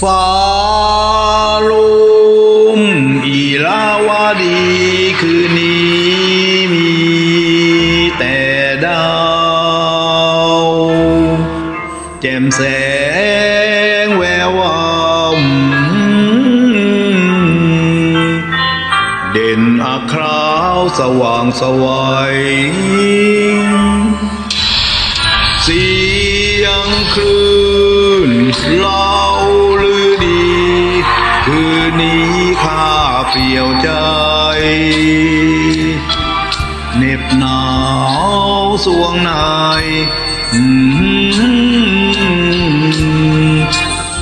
ฟาลุมอีลาวาดีคืนนี้มีแต่ดาวแจ่มแสงแวววามเด่นอาคราวสว่างสวัยสียังคลื่นลา ดี่ยวใจเหน็บหนาวสวงในอืม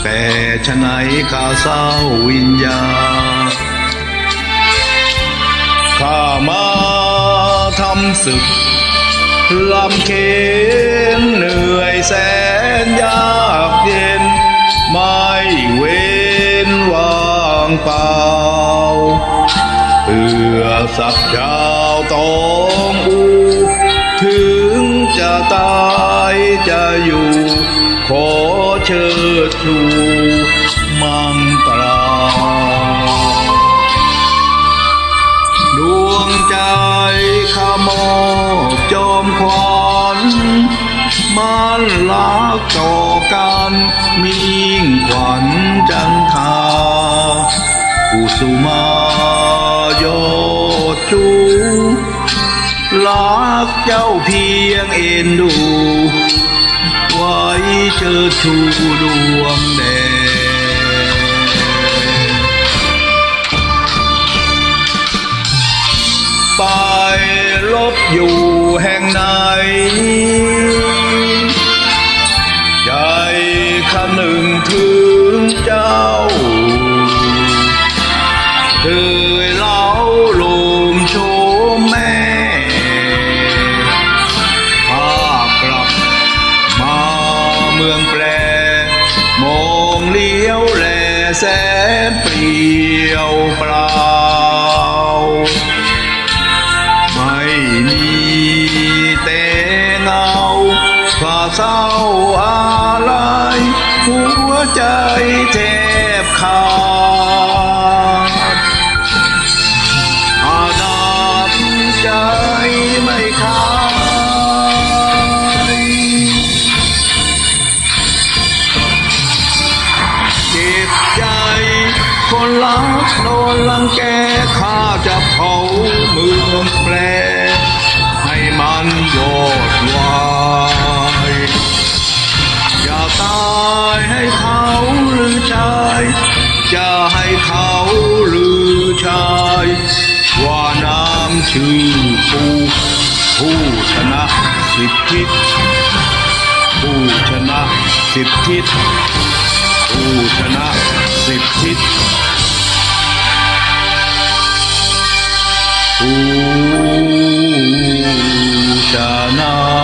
แต่ชะไหนข้าเศร้าวิญญาข้ามาทำศึกลำเค็นเหนื่อยแสนยากเย็น ไม่เว้นว่างเปล่า สักดาวตองอูถึงจะตายจะอยู่ ขอเชิดชูมังตราดวงใจขมอบจอมขวัญมันลักต่อกันมีขวัญจันทากุสุมายอ จูรักเจ้าเพียงเอ็นดู ไว้เชิดชูดวงแดงไปลบอยู่แห่งไหน มืองแปรมองเลี้ยวแลแสนเปลี่ยวเปล่า ไม่มีแต่เงาข้าเศร้าอะไรหัวใจแทบขาด นรักโดนลังแกข้าจะเผาเมืองแปรให้มันโยดวายอย่าตายให้เขาหรือชายจะให้เขาหรือชายว่าน้ำชื่อผู้ผู้ชนะสิบทิศผู้ชนะสิบทิศผู้ชนะสิบทิศ ऊशाना